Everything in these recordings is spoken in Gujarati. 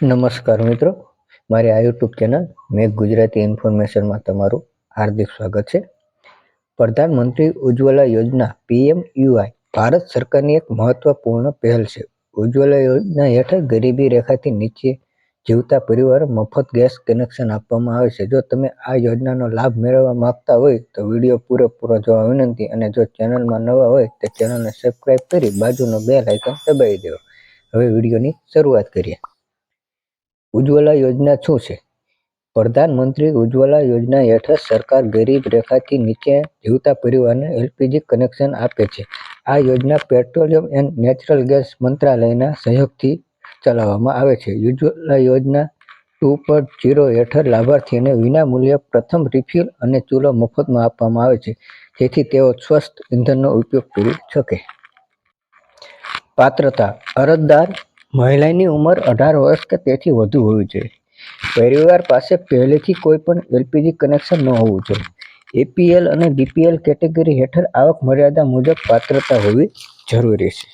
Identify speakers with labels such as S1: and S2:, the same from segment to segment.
S1: નમસ્કાર મિત્રો, મારી આ યુટ્યુબ ચેનલ મેઘ ગુજરાતી ઇન્ફોર્મેશનમાં તમારું હાર્દિક સ્વાગત છે. પ્રધાનમંત્રી ઉજ્જવલા યોજના પીએમ યુઆઈ ભારત સરકારની એક મહત્વપૂર્ણ પહેલ છે. ઉજ્જવલા યોજના હેઠળ ગરીબી રેખાથી નીચે જીવતા પરિવારો મફત ગેસ કનેક્શન આપવામાં આવે છે. જો તમે આ યોજનાનો લાભ મેળવવા માંગતા હોય તો વીડિયો પૂરેપૂરો જોવા વિનંતી અને જો ચેનલમાં નવા હોય તો ચેનલને સબસ્ક્રાઈબ કરી બાજુનો બેલ આઇકન દબાવી દેવો. હવે વિડીયોની શરૂઆત કરીએ. ઉજ્જવલા યોજના શું છે? પ્રધાનમંત્રી ઉજ્જવલા યોજના હેઠળ સરકાર ગરીબ રેખાથી નીચે જીવતા પરિવારને એલપીજી કનેક્શન આપે છે. આ યોજના પેટ્રોલિયમ એન્ડ નેચરલ ગેસ મંત્રાલયના સહયોગથી ચલાવવામાં આવે છે. ઉજ્જવલા યોજના ટુ પોઈન્ટ ઝીરો હેઠળ લાભાર્થીને વિનામૂલ્યે પ્રથમ રિફિલ અને ચૂલો મફતમાં આપવામાં આવે છે. જેથી તેઓ સ્વસ્થ ઇંધણનો ઉપયોગ કરી શકે. પાત્રતા. અરજદાર મહિલાની ઉંમર અઢાર વર્ષ કે તેથી વધુ હોવી જોઈએ. પરિવાર પાસે પહેલેથી કોઈ પણ એલપીજી કનેક્શન ન હોવું જોઈએ. એપીએલ અને ડીપીએલ કેટેગરી હેઠળ આવક મર્યાદા મુજબ પાત્રતા હોવી જરૂરી છે.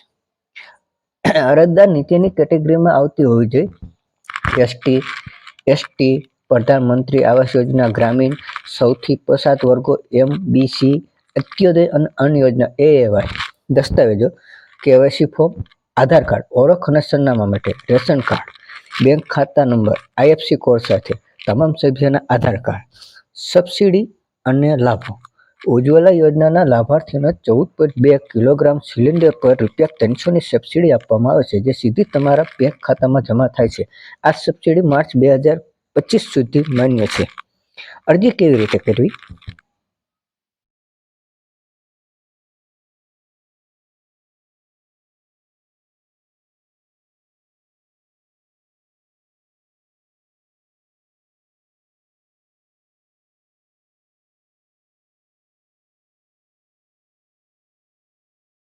S1: અરજદાર નીચેની કેટેગરીમાં આવતી હોવી જોઈએ. એસટી એસટી, પ્રધાનમંત્રી આવાસ યોજના, ગ્રામીણ, સૌથી પસાત વર્ગો એમ બીસી અત્યોદય અને અન્ય યોજના, એ એવાય દસ્તાવેજો, કેવાયસી ફોર્મ આધાર કાર્ડ, ઓળખ અને સરનામા માટે રેશન કાર્ડ, બેંક ખાતા નંબર, આઈએફસી કોડ સાથે તમામ સભ્યના આધાર કાર્ડ, સબસિડી અને લાભો. ઉજ્જવલા યોજનાના લાભાર્થીઓને ચૌદ પોઈન્ટ બે કિલોગ્રામ સિલિન્ડર પર રૂપિયા ત્રણસોની સબસિડી આપવામાં આવે છે, જે સીધી તમારા બેંક ખાતામાં જમા થાય છે. આ સબસિડી માર્ચ બે હજાર પચીસ સુધી માન્ય છે. અરજી કેવી રીતે કરવી?